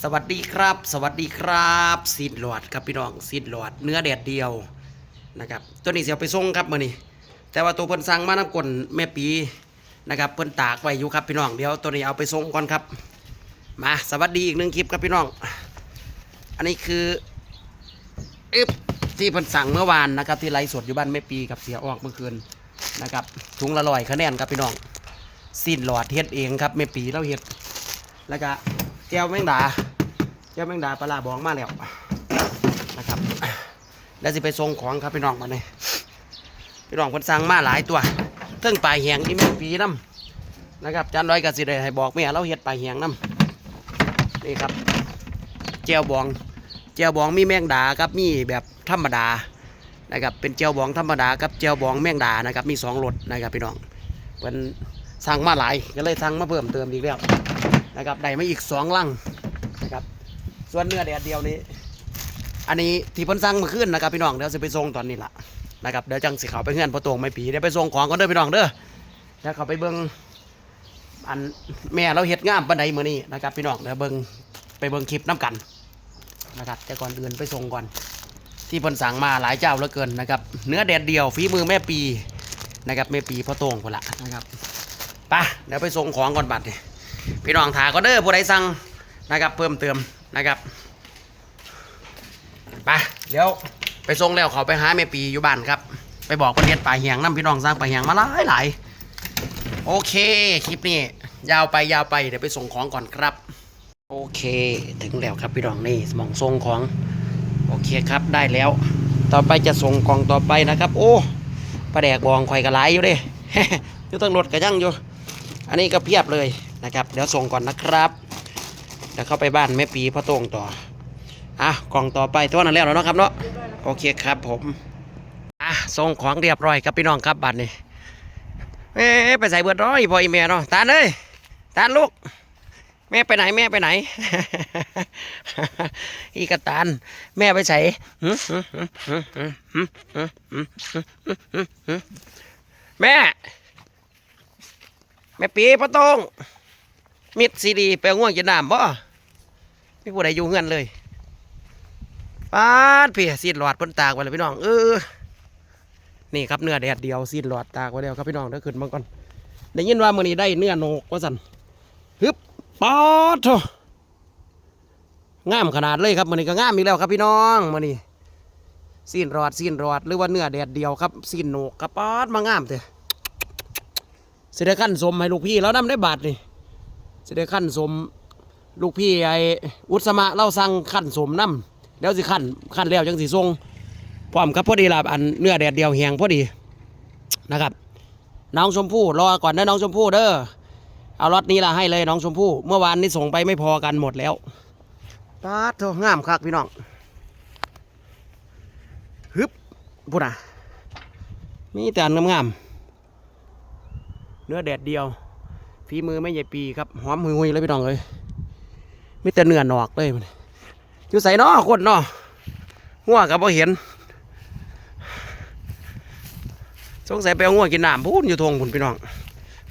สวัสดีครับ สวัสดีครับซีดหลอดครับพี่น้องซีดหลอดเนื้อแดดเดียวนะครับตัวนี้เสียไปส่งครับมื่อนี้แต่ว่าตัวเพิ่นสั่งมาน้ำกลนแม่ปีนะครับเพิ่นตากไว้อยู่ครับพี่น้องเดี๋ยวตัวนี้เอาไปส่งก่อนครับ มาสวัสดีอีกหนึ่งคลิปครับพี่น้อง อันนี้คืออึบที่เพิ่นสั่งเมื่อวานนะครับที่ไลฟ์สดอยู่บ้านแม่ปีกับเสียออกเมื่อคืนนะครับถุงละลอยคะแนนครับพี่น้องซีดหลอดเฮ็ดเองครับแม่ปีเราเฮ็ดแล้วก็ แก้วแมงดาแก้วแมงดาปลาบองมาแล้วนะครับ แล้วสิไปส่งของครับพี่น้องมาเนี่ยพี่น้องคนสั่งมาหลายตัวเทิงปลายแหงที่แม่ปีน้ำนะครับจานร้อยกับสิได้ให้บอกแม่เราเฮ็ดปลายแหงน้ำนี่ครับแก้วบองแก้วบองมีแมงดาครับมีแบบธรรมดานะครับเป็นแก้วบองธรรมดากับแก้วบองแมงดานะครับมีสองรสนะครับพี่น้องเป็นสั่งมาหลายก็เลยสั่งมาเพิ่มเติมอีกแล้ว นะครับได้มาอีกสองลังนะครับส่วนเนื้อแดดเดียวนี้ อันนี้ที่พิ่นสั่งมาขึ้นนะครับพี่น้องเดี๋ยวจะไปส่งตอนนี้ละนะครับเดี๋ยวจังสิเขาไปเงื่อนพอตวงไม่ปีเดี๋ยวไปส่งของก่อนเด้อพี่น้องเด้อแล้วเขาไปเบิ่งอันแม่เราเฮ็ดงามปานใดมื้อนี้นะครับพี่น้องเดี๋ยวเบิ่งไปเบิ่งคลิปน้กันนะครับแต่ก่อนอื่นไปส่งก่อน ที่พิ่นสั่งมาหลายเจ้าเหลือเกินนะครับเนื้อแดดเดียวฝีมือแม่ปีนะครับแม่ปีพ่อโตงคนละนะครับไปเดี๋ยวไปส่งของก่อนบัดนี่ พี่น้องถาก็เด้อผู้ใดสั่งนะครับ เพิ่มเติมนะครับไปเดี๋ยวไปส่งแล้วเขาไปหาแม่ปีอยู่บ้านครับ ไปบอกประเทศป่าเหียงน้ำพี่น้องสร้างป่าเหียงมาหลายหลายโอเคคลิปนี้ยาวไปยาวไปเดี๋ยวไปส่งของก่อนครับ โอเคถึงแล้วครับพี่น้องนี่มองส่งของโอเคครับได้แล้ว ต่อไปจะส่งกล่องต่อไปนะครับ โอ้ปลาแดกบองข่อยกระไรอยู่เด้อยู่ตั้งรถกระยั่งอยู่ อันนี้ก็เพียบเลย นะครับ เดี๋ยวส่งก่อนนะครับเดี๋ยวเข้าไปบ้านแม่ปีพ่อตงต่ออะกล่องต่อไปเท่านั้นแล้วเนาะครับเนาะโอเคครับผมอะส่งของเรียบร้อยครับพี่น้องครับบัตรนี่เอ๊ไปใส่เบิดร้อยพออีเมียเนาะตาเลยตาลูกแม่ไปไหนแม่ไปไหน อีกตานแม่ไปใส่แม่ แม่ปีพระตง มิดซีดีไปง่วงกินน้ำบ่ไม่ผู้ใดอยู่เงินเลยปาดพี่ซีดหลอดพิ่นตากไว้เลยพี่น้องเออนี่ครับเนื้อแดดเดียวซีดหลอดตากไว้แล้วครับพี่น้องเดี๋ยวขึ้นมาก่อนได้ยินว่ามื้อนี้ได้เนื้อโหนกว่าสันฮึบปาดโถงามขนาดเลยครับมือนี้ก็งามอีกแล้วครับพี่น้องมื้อนี้ซีนรอดซีนรอดหรือว่าเนื้อแดดเดียวครับซีนโหนกกระปาดมางามเถอะสิได้ขั้นสมให้ลูกพี่แล้วนำได้บาทนี่ สิได้ขั้นสมลูกพี่ไอ้อุตสมะเล่าสั่งขั้นสมน้ำแล้วสิขั้นขั้นแล้วจังสิทรงพร้อมครับพอดีละอันเนื้อแดดเดียวแหงพอดีนะครับน้องชมพู่รอก่อนนะน้องชมพู่เด้อเอารถนี้ละให้เลยน้องชมพู่เมื่อวานนี้ส่งไปไม่พอกันหมดแล้วปาดโถงามคักพี่น้องฮึบพูดนะมีแต่งามๆเนื้อแดดเดียว ฝีมือไม่ใหญ่ปีครับหอมหุยๆเลยพี่น้องเลยมีแต่เนื้อหนอกเลยมันอยู่ใส่นอคนนอหัวกับพอเห็นสงสัยไปเอาหัวกินน้ำพูนอยู่ทงพุ่นพี่น้อง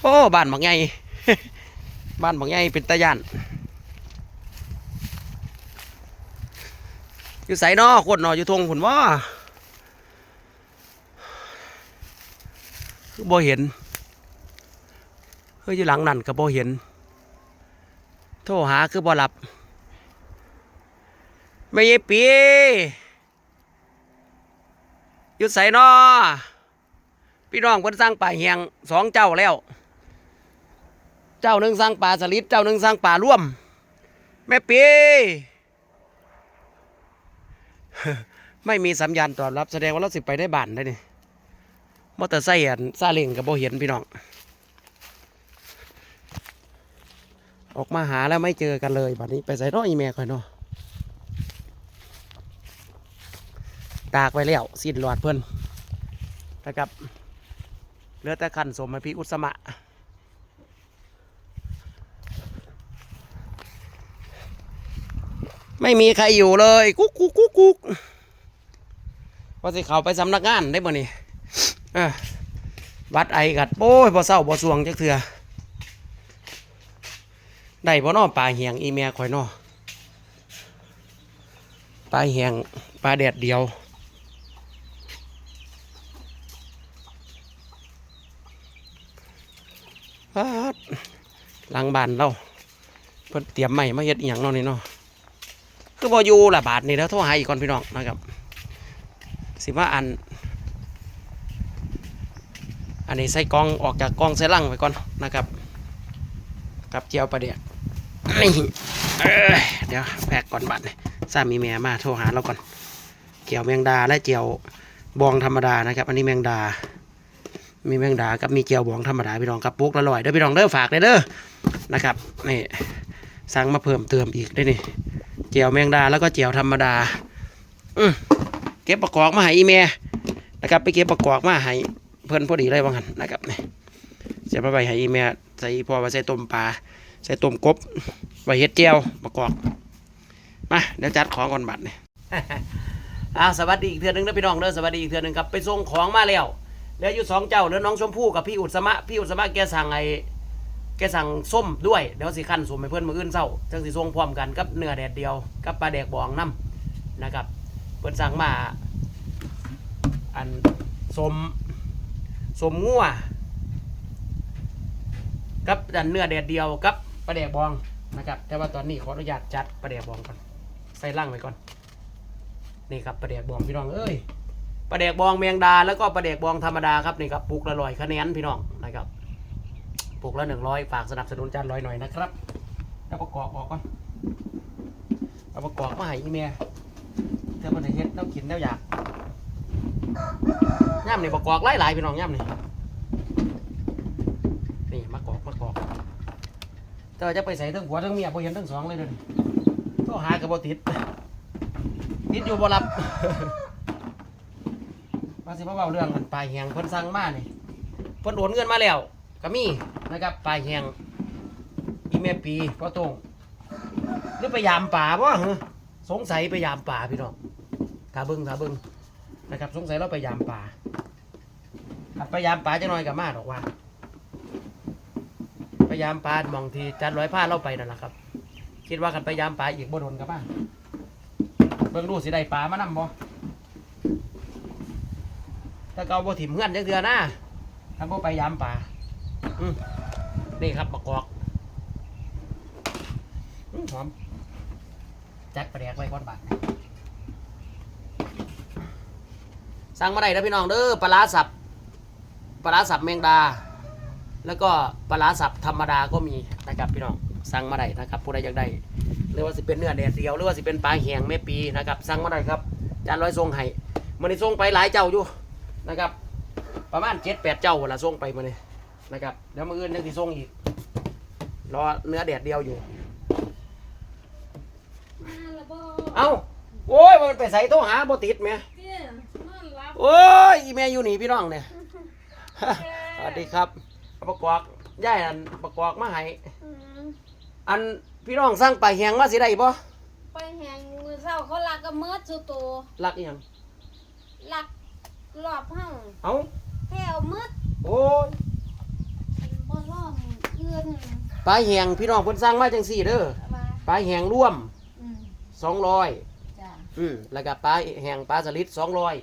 โอ้บ้านบักใหญ่บ้านบักใหญ่เป็นตะยานอยู่ใส่นอคนนออยู่ทงพุ่นว่าบ่เห็น เฮ้ยอยู่หลังนั่นก็บ่เห็น โทรหาคือบ่หลับ ไม่ยายปียู่ใส่นอพี่น้องเพิ่นสร้างป่าเฮียงสองเจ้าแล้ว เจ้าหนึ่งสร้างป่าสลิดเจ้าหนึ่งสร้างป่าร่วม แม่ปีไม่มีสัญญาณตอบรับแสดงว่าเราสิไปได้บ้านได้นี่มอเตอร์ไซค์อันซาเล้งกับโบเห็นพี่น้อง ออกมาหาแล้วไม่เจอกันเลยบัดนี้ไปใส่ร้อยอีแม่ค่อยเนาะตากไปแล้วสิ้นหลอดเพิ่นนะครับเหลือแต่ขันสมพี่อุสมะไม่มีใครอยู่เลยกุ๊กกุ๊กกุ๊กกุ๊กว่าสิเขาไปสำนักงานได้บ่นี่วัดไอกัดโอ้ยบ่เศร้าบ่สวงจักเถื่อ ได้บ่นอปลาเหียงอีเมียข่อยนอปลาแห้งปลาแดดเดียวปาดหลังบานเราเพิ่นเตรียมใหม่มาเฮ็ดอีหยังเนาะนี่เนาะคือบ่อยู่ละบาทนี่แล้วโทรหาอีกก่อนพี่น้องนะครับ สิว่าอัน อันนี้ใส่กล้องออกจากกล้องใส่ลังไปก่อนนะครับ กับเจียวปลาเดียก เดี๋ยวแพกก่อนบัตรสามีแม่มาโทรหาเราก่อน เกี่ยวแมงดาและเจียวบองธรรมดานะครับ อันนี้แมงดา มีแมงดากับมีเจียวบองธรรมดาพี่น้องกับปุ๊กละลอยเด้อพี่น้องเด้อฝากเลยเด้อนะครับนี่สั่งมาเพิ่มเติมอีกได้นี่เจียวแมงดาแล้วก็เจียวธรรมดาอืเก็บประกอบมาให้อีเมนะครับไปเก็บประกอบมาให้เพื่อนพอดีเลยว่างั้นนะครับนี่เสียไปไปให้อีเมใส่พอมาใส่ต้มปลา ใส่ต้มกบไว้เฮ็ดเจียวประกอบมาเดี๋ยวจัดของก่อนบัตรเนี่ยอ่าสวัสดีอีกเทือหนึงนะพี่น้องเด้อสวัสดีอีกเทือหนึงครับไปส่งของมาแล้วเหลืออยู่สองเจ้าเหลือน้องชมพู่กับพี่อุตสมะพี่อุตสมะแกสั่งไอ้แกสั่งส้มด้วยเดี๋ยวสิขั้นส้มให้เพื่อนมืออื่นเศร้าจังสิส่งพร้อมกันกับเนื้อแดดเดียวกับปลาแดกบองน้ำนะครับเพิ่นสั่งมาอันส้มส้มงัวกับอันเนื้อแดดเดียวกับ ปลาแดกบองนะครับ แต่ว่าตอนนี้ขออนุญาตจัดปลาแดกบองก่อน ใส่ล่างไว้ก่อน นี่ครับปลาแดกบองพี่น้องเอ้ยปลาแดกบองเมียงดาแล้วก็ปลาแดกบองธรรมดาครับนี่ครับปลูกละลอยคะแนนพี่น้องนะครับปลูกละหนึ่งร้อยฝากสนับสนุนจานร้อยหน่อยนะครับแล้วประกอบออกก่อนเอาประกอบมาให้อีเมียเธอมันเฮ็ดแล้วกินแล้วอยากย่ำนี่ประกอบหลายหลายๆพี่น้องย่ำนี่มากอกมากอก แต่ว่าจะไปใส่ทั้งผัวทั้งเมียพอเห็นทั้งสองเลยเดินก็หากระบอติดติดอยู่บ่รับมาสิมาเว้าเรื่องมันปลายแหงเพิ่นสั่งมาเนี่เพิ่นโอนเงินมาแล้วก็มีนะครับปลายแหงอีเมปีพ่อตรงหรือไปยามป่าบ่ฮะสงสัยไปยามป่าพี่น้องถ้าเบิ่งถ้าเบิ่งนะครับ สงสัยเราไปยามป่าถ้าไปยามป่าจังหน่อยก็มาดอกว่า ไปยามป่ามองที่จันร้อยผ้าเราไปนั่นแหละครับ คิดว่ากันไปยามป่าอีกบ่โดนกับมาเบิ่งดูสิได้ปลามานำบ่ถ้าเกาบ่ถิ่มเงื่อนจังเทื่อนะถ้าบ่ไปยามปลาอืมนี่ครับบักกอกหอมจัดปลาแดกไว้ก่อนบาทสั่งมาได้แล้วพี่น้องเด้อปลาสับปลาร้าสับแมงดา แล้วก็ปลาร้าสับธรรมดาก็มีนะครับพี่น้องสั่งมาได้นะครับผู้ใดอยากได้หรือว่าสิเป็นเนื้อแดดเดียวหรือว่าสิเป็นปลาแห้งแม่ปีนะครับสั่งมาได้ครับจานร้อยทรงให้มันได้ส่งไปหลายเจ้าอยู่นะครับ ประมาณเจ็ดแปดเจ้าเวลาส่งไปมาเนี่ยนะครับเดี๋ยวมืออื่นยังสิส่งอีกรอเนื้อแดดเดียวอยู่มาละบ่เอ้าโอ้ยมันไปใส่โทรหาบ่ติดแหม่เตี้ยนอนรับโอ้ยอีแม่อยู่นี่พี่น้องเนี่ยสวัสดีครับ เอาประกอบย่ายอันประกอบมาให้อืมอันพี่น้องสั่งปลาแห้งมาสิได้บ่ไปแหงมือเศร้าเขาลักก็เมิดสุโตรักอีหยังลักรอบห้องเอ้าแถวมืดโอ้ยบ่ล้อมเอื้อนปลาแหงพี่น้องเพิ่นสั่งมาจังสี่เด้อมาปลาแหงร่วมอืมสองร้อยจ้ะอืมแล้วก็ปลาแหงปลาสลิดสองร้อย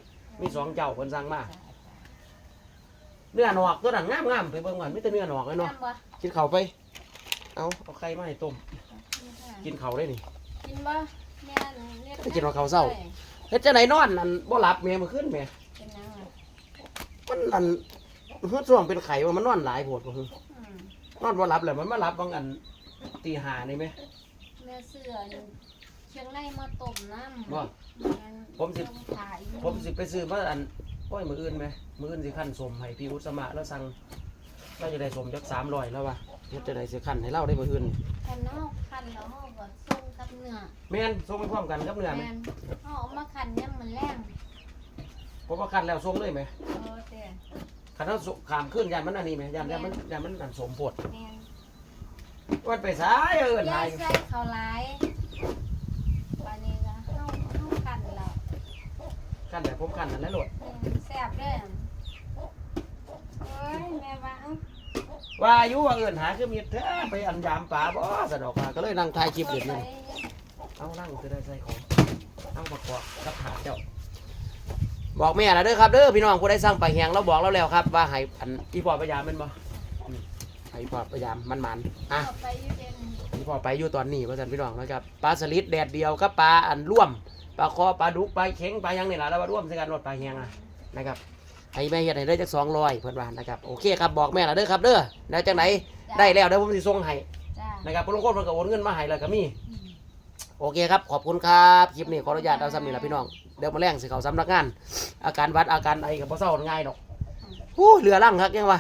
มีสองเจ้าเพิ่นสั่งมา เนื้อหนอกตัวนั้นงามงามๆไปเบิ่งก่อนมีแต่เนื้อหนอกเลยจ้ะเนาะน้ำบ่กินข้าวไป เอาเอาไข่มาให้ต้ม กินข้าวได้นี่ กินบ่แม่เนี่ยไปกินเอาข้าวเช้า เฮ็ดจังไดนอนนั่นบ่หลับแม่มื้อคืนแม่ กินยังไงมันอันเฮือดช่วงเป็นไข้ว่ามันนอนหลายโพดบ่ฮึอืมนอนบ่หลับแล้วมันมาหลับบางอันตีห้านี่แม่แม่เสืออยู่เชียงรายมาต้มน้ำบ่งั้นผมสิ ต้องถ่ายผมสิไปซื้อมาอัน โอ้ยมื้ออื่นแม่มื้ออื่นสิคั่นสมให้พี่อุตสมะแล้วสั่งเราจะได้สมจัก300แล้วว่ะเฮ็ดจังไดสิคั่นให้เราได้มื้ออื่นคันเนาะคันแล้วเฮาก็ส่งกับเนื้อแม่นส่งไปพร้อมกันกับเนื้อแม่แม่นเอาออกมาคันเนี่ยมันแรงเพราะว่าคั่นแล้วส่งเลยแม่เออแต่คันเฮาส่งข้ามคืนยานมันอันนี้แม่ยานยานมันยานมันอันสมโพดแม่นวันไปสายเอิ้นยาหายใส่เขาหลายปานนี้ก็เฮาเฮาคันแล้วคั่นแบบผมคั่นนั่นแหละโลดแม่น แซ่บเด้อเอ้ยแม่ว่าเอ้าว่าอายุว่าเอิ้นหาคือมีแท้ไปอันยามป่าบ่สะดอกว่าก็เลยนั่งถ่ายคลิปเด็ดนี่เอานั่งจะได้ใส่ของเอาประกอบกับถาเจ้า บอกแม่แล้วเด้อครับเด้อพี่น้องผู้ได้สร้างปลาแหงเราบอกเราแล้วครับ ว่าให้อันอีพอพยายามแมันบ่อืมให้อีพอพยายามมันมันๆอะอาไปอยูเย็นอีพอไปอยู่ตอนนี้ว่าสันพี่น้องนะครับปลาสลิดแดดเดียวกับปลาอันร่วมปลาคอปลาดุกปลาเข็งปลาหยังนี่แหละแล้วมาร่วมใส่กันรดปลาแหงอะ นะครับให้แม่เฮ็ดให้ได้จักสองร้อยเพิ่นว่านะครับโอเคครับบอกแม่แล้วเด้อครับเด้อแล้วจังไหนได้แล้วเดี๋ยวผมสิส่งให้จ้านะครับพวกคนมันก็โอนเงินมาให้แล้วก็มี อืม โอเคครับ ขอบคุณครับ คลิปนี้ขออนุญาตเอาซ้ำนี่ละพี่น้อง เดี๋ยวมาแรงสิเขาสำนักงาน อาการหวัดอาการไอกับพ่อเศร้าง่ายดอกหู้เหลือร่างครับยังวะ